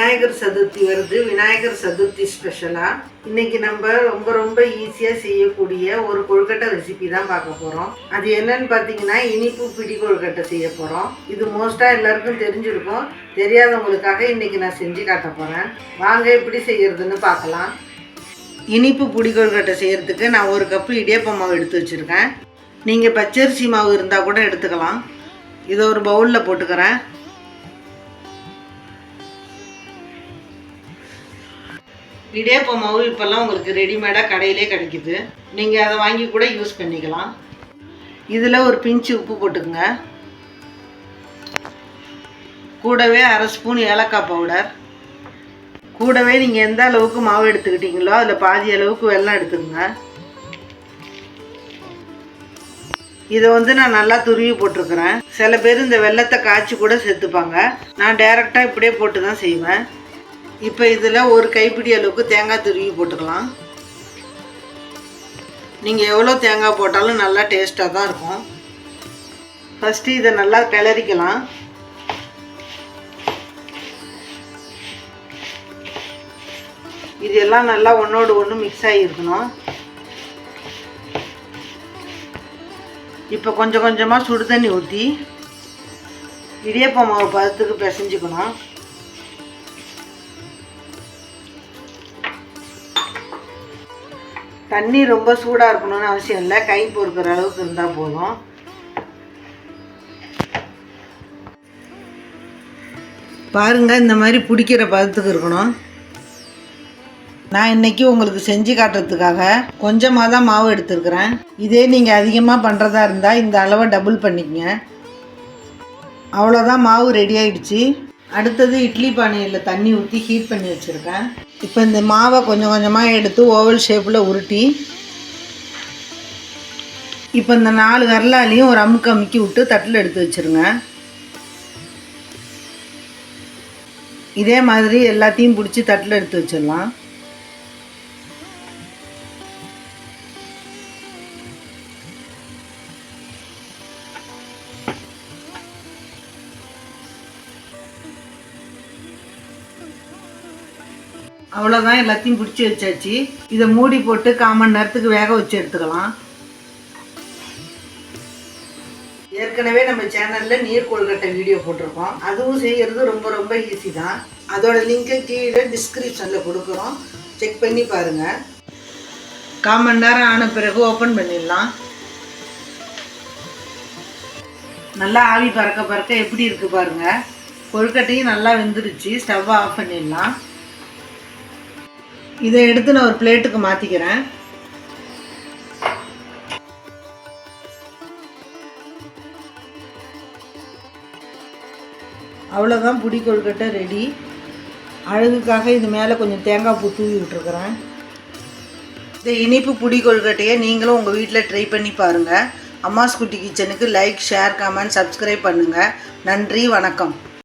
விநாயகர் சதுர்த்தி வருது. விநாயகர் சதுர்த்தி ஸ்பெஷலாக இன்னைக்கு நம்ம ரொம்ப ரொம்ப ஈஸியாக செய்யக்கூடிய ஒரு கொழுக்கட்டை ரெசிபி தான் பார்க்க போகிறோம் அது என்னன்னு பார்த்தீங்கன்னா இனிப்பு பிடி கொழுக்கட்டை செய்ய போகிறோம் இது மோஸ்ட்டாக எல்லாருக்கும் தெரிஞ்சிருக்கும். தெரியாதவங்களுக்காக இன்னைக்கு நான் செஞ்சு காட்ட போகிறேன் வாங்க எப்படி செய்கிறதுன்னு பார்க்கலாம். இனிப்பு பிடி கொழுக்கட்டை செய்கிறதுக்கு நான் ஒரு கப்பு இடியாப்ப மாவு எடுத்து வச்சுருக்கேன். நீங்கள் பச்சரிசி மாவு இருந்தால் கூட எடுத்துக்கலாம். இதை ஒரு பவுலில் போட்டுக்கிறேன். இடியாப்ப மாவு இப்போல்லாம் உங்களுக்கு ரெடிமேடாக கடையிலே கிடைக்குது. நீங்கள் அதை வாங்கி கூட யூஸ் பண்ணிக்கலாம். இதில் ஒரு பிஞ்சு உப்பு போட்டுக்கோங்க. கூடவே அரை ஸ்பூன் ஏலக்காய் பவுடர். கூடவே நீங்கள் எந்த அளவுக்கு மாவு எடுத்துக்கிட்டீங்களோ அதில் பாதி அளவுக்கு வெல்லம் எடுத்துக்கோங்க. இதை வந்து நான் நல்லா துருவி போட்டிருக்கிறேன். சில பேர் இந்த வெள்ளத்தை காய்ச்சி கூட சேர்த்துப்பாங்க. நான் டைரெக்டாக இப்படியே போட்டு தான் செய்வேன். இப்போ இதில் ஒரு கைப்பிடி அளவுக்கு தேங்காய் துருவி போட்டுக்கலாம். நீங்கள் எவ்வளோ தேங்காய் போட்டாலும் நல்லா டேஸ்ட்டாக தான் இருக்கும். ஃபஸ்ட்டு இதை நல்லா கிளறிக்கலாம். இது எல்லாம் நல்லா ஒன்றோடு ஒன்று மிக்ஸ் ஆகியிருக்கணும் இப்போ கொஞ்சம் கொஞ்சமாக சுடு தண்ணி ஊற்றி இடியப்ப மாவு பதத்துக்கு பிசைஞ்சுக்கணும். தண்ணி ரொம்ப சூடாக இருக்கணும்னு அவசியம் இல்லை. கை பொறுக்கிற அளவுக்கு இருந்தால் போதும். பாருங்க இந்த மாதிரி பிடிக்கிற பதத்துக்கு இருக்கணும். நான் இன்றைக்கி உங்களுக்கு செஞ்சு காட்டுறதுக்காக கொஞ்சமாக தான் மாவு எடுத்துருக்குறேன். இதே நீங்கள் அதிகமாக பண்ணுறதா இருந்தால் இந்த அளவை டபுள் பண்ணிக்கங்க. அவ்வளோதான் மாவு ரெடி ஆயிடுச்சு. அடுத்தது இட்லி பானையில் தண்ணி ஊற்றி ஹீட் பண்ணி வச்சுருக்கேன். இப்போ இந்த மாவை கொஞ்சம் கொஞ்சமாக எடுத்து ஓவல் ஷேப்பில் உருட்டி இப்போ இந்த நாலு வரலாலையும் ஒரு அமுக்கு அமுக்கி விட்டு தட்டில் எடுத்து வச்சுருங்க. இதே மாதிரி எல்லாத்தையும் பிடிச்சி தட்டில் எடுத்து வச்சிடலாம். அவ்வளோதான் எல்லாத்தையும் பிடிச்சி வச்சாச்சு. இதை மூடி போட்டு காமன் நேரத்துக்கு வேக வச்சு எடுத்துக்கலாம். ஏற்கனவே நம்ம சேனலில் நீர் கொழுக்கட்டை வீடியோ போட்டிருக்கோம். அதுவும் செய்கிறது ரொம்ப ரொம்ப ஈஸி தான். அதோட லிங்க்கை கீழே டிஸ்கிரிப்ஷனில் கொடுக்குறோம். செக் பண்ணி பாருங்கள் கால் மணி நேரம் ஆன பிறகு ஓப்பன் பண்ணிடலாம். நல்லா ஆவி பறக்க பறக்க எப்படி இருக்குது பாருங்கள் கொழுக்கட்டையும் நல்லா வெந்துருச்சு. ஸ்டவ் ஆஃப் பண்ணிடலாம். இதை எடுத்து நான் ஒரு பிளேட்டுக்கு மாற்றிக்கிறேன் அவ்வளோதான் புடி கொழுக்கட்டை ரெடி அழகுக்காக இது மேலே கொஞ்சம் தேங்காய் பூ தூவி விட்டுருக்குறேன். இந்த இனிப்பு புடி கொழுக்கட்டையை நீங்களும் உங்கள் வீட்டில் ட்ரை பண்ணி பாருங்கள் அம்மாஸ் குட்டி கிச்சனுக்கு லைக் ஷேர் கமெண்ட் சப்ஸ்கிரைப் பண்ணுங்கள் நன்றி வணக்கம்.